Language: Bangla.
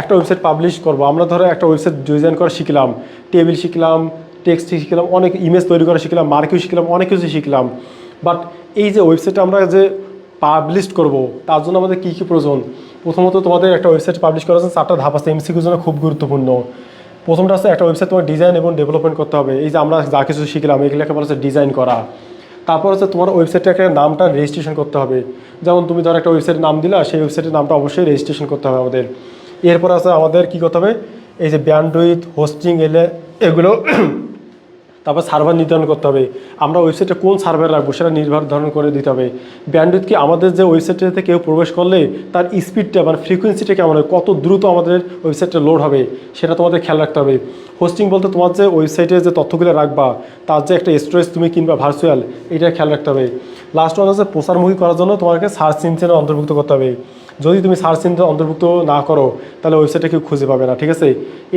একটা ওয়েবসাইট পাবলিশ করব। আমরা ধরো একটা ওয়েবসাইট ডিজাইন করা শিখলাম টেবিল শিখলাম টেক্সট শিখলাম, অনেক ইমেজ তৈরি করা শিখলাম মার্কিউ শিখলাম, অনেক কিছু শিখলাম। বাট এই যে ওয়েবসাইটটা আমরা যে পাবলিশ করব, তার জন্য আমাদের কী কী প্রয়োজন? প্রথমত তোমাদের একটা ওয়েবসাইট পাবলিশ করার জন্য চারটা ধাপ আছে। এমসিকিউর জন্য খুব গুরুত্বপূর্ণ। প্রথমটা আছে একটা ওয়েবসাইট তোমার ডিজাইন এবং ডেভেলপমেন্ট করতে হবে। এই যে আমরা যা কিছু শিখলাম এগুলোকে বলা হচ্ছে ডিজাইন করা। তারপর হচ্ছে তোমার ওয়েবসাইটটাকে নামটা রেজিস্ট্রেশন করতে হবে। যেমন তুমি ধরো একটা ওয়েবসাইটের নাম দিলা, সেই ওয়েবসাইটের নামটা অবশ্যই রেজিস্ট্রেশন করতে হবে আমাদের। এরপর আছে আমাদের কী করতে হবে? এই যে ব্যান্ডউইথ হোস্টিং এলে এগুলো তারপর সার্ভার নির্ধারণ করতে হবে। আমরা ওয়েবসাইটে কোন সার্ভার রাখব সেটা নির্ধারণ করে দিতে হবে। ব্যান্ডউইথ কি আমাদের যে ওয়েবসাইটেতে কেউ প্রবেশ করলে তার স্পিডটা মানে ফ্রিকোয়েন্সিটা কেমন হবে কত দ্রুত আমাদের ওয়েবসাইটটা লোড হবে সেটা তোমাদের খেয়াল রাখতে হবে। হোস্টিং বলতে তোমার যে ওয়েবসাইটে যে তথ্যগুলো রাখবা, তার যে একটা স্টোরেজ তুমি কিনবা ভার্চুয়াল এটা খেয়াল রাখতে হবে। লাস্ট ওয়ান হচ্ছে প্রসারমুখী করার জন্য তোমাকে সার্চ ইঞ্জিনে অন্তর্ভুক্ত করতে হবে। যদি তুমি সার্চ ইঞ্জিন অন্তর্ভুক্ত না করো, তাহলে ওয়েবসাইটটা কেউ খুঁজে পাবে না, ঠিক আছে?